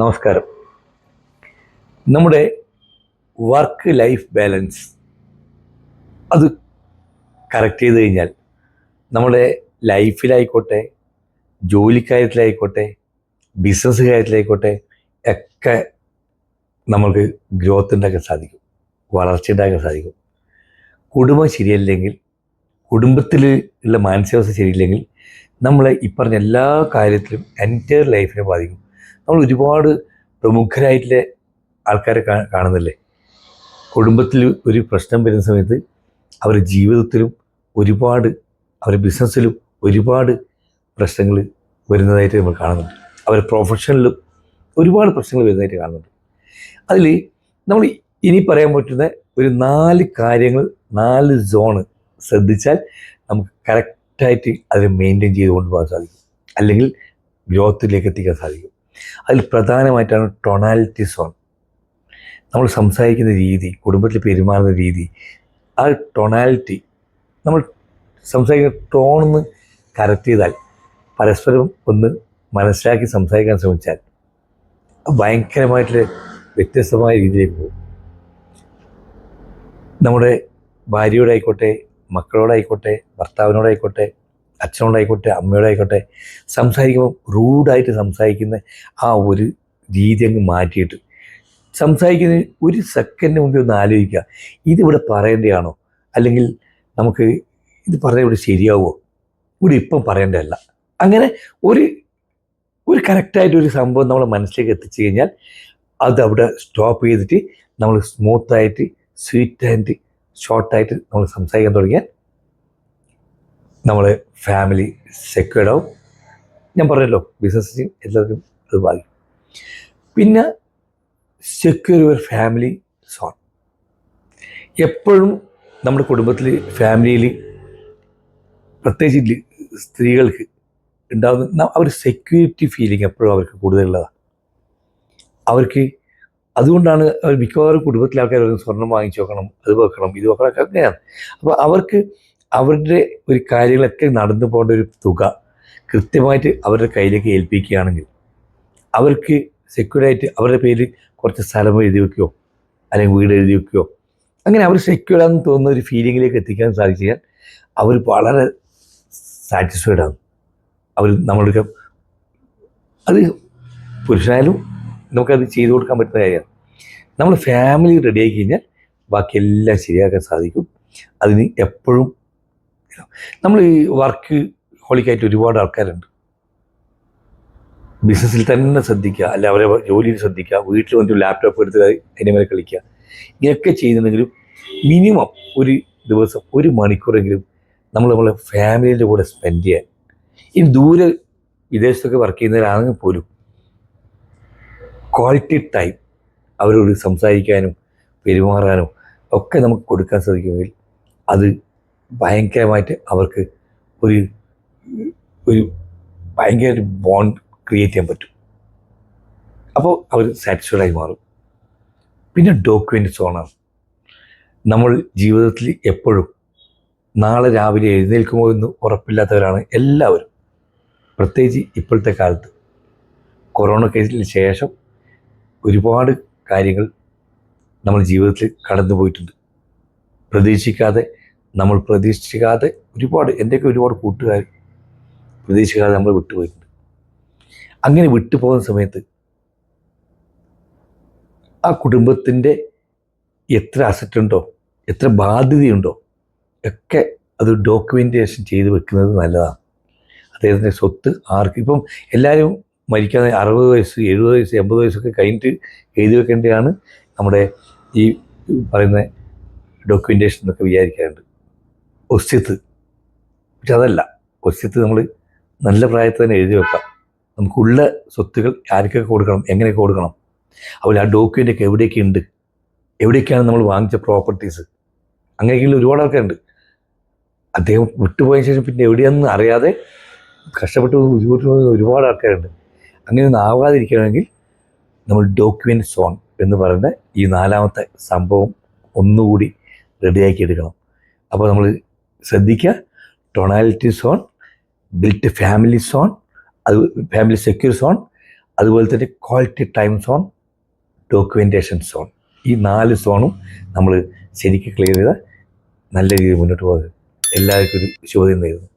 നമസ്കാരം. നമ്മുടെ work life balance അത് കറക്റ്റ് ചെയ്ത് കഴിഞ്ഞാൽ നമ്മുടെ ലൈഫിലായിക്കോട്ടെ ജോലിക്കാര്യത്തിലായിക്കോട്ടെ ബിസിനസ് കാര്യത്തിലായിക്കോട്ടെ ഒക്കെ നമുക്ക് ഗ്രോത്ത് ഉണ്ടാക്കാൻ സാധിക്കും വളർച്ച ഉണ്ടാക്കാൻ സാധിക്കും. കുടുംബം ശരിയല്ലെങ്കിൽ കുടുംബത്തിൽ ഉള്ള മാനസികാവസ്ഥ ശരിയില്ലെങ്കിൽ നമ്മളെ ഈ പറഞ്ഞ എല്ലാ കാര്യത്തിലും എന്റയർ ലൈഫിനെ ബാധിക്കും. നമ്മൾ ഒരുപാട് പ്രമുഖരായിട്ടുള്ള ആൾക്കാരെ കാണുന്നില്ലേ? കുടുംബത്തിൽ ഒരു പ്രശ്നം വരുന്ന സമയത്ത് അവരുടെ ജീവിതത്തിലും ഒരുപാട് അവരുടെ ബിസിനസ്സിലും ഒരുപാട് പ്രശ്നങ്ങൾ വരുന്നതായിട്ട് നമ്മൾ കാണുന്നുണ്ട്. അവരുടെ പ്രൊഫഷനിലും ഒരുപാട് പ്രശ്നങ്ങൾ വരുന്നതായിട്ട് കാണുന്നുണ്ട്. അതിൽ നമ്മൾ ഇനി പറയാൻ പറ്റുന്ന ഒരു നാല് കാര്യങ്ങൾ നാല് സോണ് ശ്രദ്ധിച്ചാൽ നമുക്ക് കറക്റ്റായിട്ട് അതിനെ മെയിന്റെയിൻ ചെയ്ത് കൊണ്ടുപോകാൻ സാധിക്കും. അല്ലെങ്കിൽ ഗ്രോത്തിലേക്ക് എത്തിക്കാൻ സാധിക്കും. അതിൽ പ്രധാനമായിട്ടാണ് ടൊണാലിറ്റി സോൺ നമ്മൾ സംസാരിക്കുന്ന രീതി കുടുംബത്തിൽ പെരുമാറുന്ന രീതി ആ ടൊണാലിറ്റി നമ്മൾ സംസാരിക്കുന്ന ടോണെന്ന് കറക്റ്റ് ചെയ്താൽ പരസ്പരം ഒന്ന് മനസ്സിലാക്കി സംസാരിക്കാൻ ശ്രമിച്ചാൽ ഭയങ്കരമായിട്ട് ഭയങ്കരമായിട്ടുള്ള വ്യത്യസ്തമായ രീതിയിലേക്ക് പോകും. നമ്മുടെ ഭാര്യയോടായിക്കോട്ടെ മക്കളോടായിക്കോട്ടെ ഭർത്താവിനോടായിക്കോട്ടെ അച്ഛനോടായിക്കോട്ടെ അമ്മയോടായിക്കോട്ടെ സംസാരിക്കുമ്പോൾ റൂഡായിട്ട് സംസാരിക്കുന്ന ആ ഒരു രീതി അങ്ങ് മാറ്റിയിട്ട് സംസാരിക്കുന്ന ഒരു സെക്കൻഡ് മുമ്പേ ഒന്ന് ആലോചിക്കുക. ഇതിവിടെ പറയേണ്ടതാണോ? അല്ലെങ്കിൽ നമുക്ക് ഇത് പറഞ്ഞാൽ ഇവിടെ ശരിയാവുമോ? ഇവിടെ ഇപ്പം പറയേണ്ടതല്ല. അങ്ങനെ ഒരു ഒരു കറക്റ്റായിട്ട് ഒരു സംഭവം നമ്മൾ മനസ്സിലേക്ക് എത്തിച്ചു കഴിഞ്ഞാൽ അത് അവിടെ സ്റ്റോപ്പ് ചെയ്തിട്ട് നമ്മൾ സ്മൂത്തായിട്ട് സ്വീറ്റ് ആൻഡ് ഷോർട്ടായിട്ട് നമ്മൾ സംസാരിക്കാൻ തുടങ്ങിയാൽ നമ്മളെ ഫാമിലി സെക്യൂർഡ് ആവും. ഞാൻ പറഞ്ഞല്ലോ ബിസിനസ്സിന് എല്ലാവർക്കും അത് ബാധിക്കും പിന്നെ സെക്യൂർ യുവർ ഫാമിലി സോൺ എപ്പോഴും നമ്മുടെ കുടുംബത്തിൽ ഫാമിലിയിൽ പ്രത്യേകിച്ച് സ്ത്രീകൾക്ക് ഉണ്ടാകുന്ന അവർ സെക്യൂരിറ്റി ഫീലിംഗ് എപ്പോഴും അവർക്ക് കൂടുതലുള്ളതാണ്. അവർക്ക് അതുകൊണ്ടാണ് അവർ മിക്കവാറും കുടുംബത്തിലെ ആൾക്കാർ സ്വർണം വാങ്ങിച്ചു വെക്കണം അത് വെക്കണം ഇത് വെക്കണം അങ്ങനെയാണ്. അപ്പോൾ അവർക്ക് അവരുടെ ഒരു കാര്യങ്ങളൊക്കെ നടന്നു പോകേണ്ട ഒരു തുക കൃത്യമായിട്ട് അവരുടെ കയ്യിലേക്ക് ഏൽപ്പിക്കുകയാണെങ്കിൽ അവർക്ക് സെക്യൂർഡായിട്ട് അവരുടെ പേരിൽ കുറച്ച് സ്ഥലം എഴുതി വെക്കുകയോ അല്ലെങ്കിൽ വീട് എഴുതി വെക്കുകയോ അങ്ങനെ അവർ സെക്യൂർഡാണെന്ന് തോന്നുന്ന ഒരു ഫീലിങ്ങിലേക്ക് എത്തിക്കാൻ സാധിച്ചാൽ അവർ വളരെ സാറ്റിസ്ഫൈഡ് ആണ്. അവർ നമ്മളുടെ അത് പുരുഷനായാലും നമുക്കത് ചെയ്തു കൊടുക്കാൻ പറ്റുന്ന കാര്യമാണ്. നമ്മൾ ഫാമിലി റെഡി ആയി കഴിഞ്ഞാൽ ബാക്കി എല്ലാം ശരിയാക്കാൻ സാധിക്കും. അതിന് എപ്പോഴും നമ്മൾ ഈ വർക്ക് ഹോളിക്കായിട്ട് ഒരുപാട് ആൾക്കാരുണ്ട്. ബിസിനസ്സിൽ തന്നെ ശ്രദ്ധിക്കുക. അല്ല അവരെ ജോലിയിൽ ശ്രദ്ധിക്കുക. വീട്ടിൽ വന്നിട്ട് ലാപ്ടോപ്പ് എടുത്ത് അതിന്റെ മേലെ കളിക്കുക. ഇങ്ങനെയൊക്കെ ചെയ്യുന്നുണ്ടെങ്കിലും മിനിമം ഒരു ദിവസം ഒരു മണിക്കൂറെങ്കിലും നമ്മൾ നമ്മളെ ഫാമിലിയുടെ കൂടെ സ്പെൻഡ് ചെയ്യാൻ. ഇനി ദൂരെ വിദേശത്തൊക്കെ വർക്ക് ചെയ്യുന്നവരാണെങ്കിൽ പോലും ക്വാളിറ്റി ടൈം അവരോട് സംസാരിക്കാനും പെരുമാറാനും ഒക്കെ നമുക്ക് കൊടുക്കാൻ സാധിക്കുമെങ്കിൽ അത് ഭയങ്കരമായിട്ട് അവർക്ക് ഒരു ഒരു ഭയങ്കര ബോണ്ട് ക്രിയേറ്റ് ചെയ്യാൻ പറ്റും. അപ്പോൾ അവർ സാറ്റിസ്ഫൈഡ് ആയി മാറും. പിന്നെ ഡോക്യുമെന്റ് സോണാണ് നമ്മൾ ജീവിതത്തിൽ എപ്പോഴും നാളെ രാവിലെ എഴുന്നേൽക്കുമോ എന്ന് ഉറപ്പില്ലാത്തവരാണ് എല്ലാവരും. പ്രത്യേകിച്ച് ഇപ്പോഴത്തെ കാലത്ത്. കൊറോണ കേസിന് ശേഷം ഒരുപാട് കാര്യങ്ങൾ നമ്മൾ ജീവിതത്തിൽ കടന്നു പോയിട്ടുണ്ട് പ്രതീക്ഷിക്കാതെ നമ്മൾ പ്രതീക്ഷിക്കാതെ ഒരുപാട് എന്റെയൊക്കെ ഒരുപാട് കൂട്ടുകാർ പ്രതീക്ഷിക്കാതെ നമ്മൾ വിട്ടുപോയിട്ടുണ്ട്. അങ്ങനെ വിട്ടുപോകുന്ന സമയത്ത് ആ കുടുംബത്തിന്റെ എത്ര അസറ്റ് ഉണ്ടോ എത്ര ബാധ്യതയുണ്ടോ ഒക്കെ അത് ഡോക്യുമെന്റേഷൻ ചെയ്ത് വെക്കുന്നത് നല്ലതാണ്. അദ്ദേഹത്തിന്റെ സ്വത്ത് ആർക്ക് ഇപ്പം എല്ലാവരും മരിക്കാൻ അറുപത് വയസ്സ് എഴുപത് വയസ്സ് എൺപത് വയസ്സൊക്കെ കഴിഞ്ഞിട്ട് എഴുതി വെക്കേണ്ടതാണ് നമ്മുടെ ഈ പറയുന്ന ഡോക്യുമെന്റേഷൻ എന്നൊക്കെ വിചാരിക്കാറുണ്ട്. ഒസ്യത്ത്. പക്ഷെ അതല്ല. ഒസ്യത്ത് നമ്മൾ നല്ല പ്രായത്തിൽ തന്നെ എഴുതി വെക്കാം. നമുക്കുള്ള സ്വത്തുകൾ ആർക്കൊക്കെ കൊടുക്കണം എങ്ങനെയൊക്കെ കൊടുക്കണം. അതുപോലെ ആ ഡോക്യുമെന്റൊക്കെ എവിടെയൊക്കെ ഉണ്ട്? എവിടെയൊക്കെയാണ് നമ്മൾ വാങ്ങിച്ച പ്രോപ്പർട്ടീസ് അങ്ങനെയൊക്കെയുള്ള ഒരുപാട് ആൾക്കാരുണ്ട്. അദ്ദേഹം വിട്ടുപോയ ശേഷം പിന്നെ എവിടെയാണെന്ന് അറിയാതെ കഷ്ടപ്പെട്ട് ഒരുപാട് ഒരുപാട് ആൾക്കാരുണ്ട്. അങ്ങനെയൊന്നും ആവാതിരിക്കണമെങ്കിൽ നമ്മൾ ഡോക്യുമെന്റ് സോൺ എന്ന് പറയുന്ന ഈ നാലാമത്തെ സംഭവം ഒന്നുകൂടി റെഡിയാക്കി എടുക്കണം. അപ്പോൾ നമ്മൾ ശ്രദ്ധിക്കുക. Tonality zone built family zone അത് ഫാമിലി സെക്യൂർ സോൺ അതുപോലെ തന്നെ quality time zone documentation zone ഈ നാല് സോണും നമ്മൾ ശരിക്കും ക്ലിയർ ചെയ്താൽ നല്ല രീതിയിൽ മുന്നോട്ട് പോകുന്നത് എല്ലാവർക്കും ഒരു ചോദ്യം നേരുന്നു.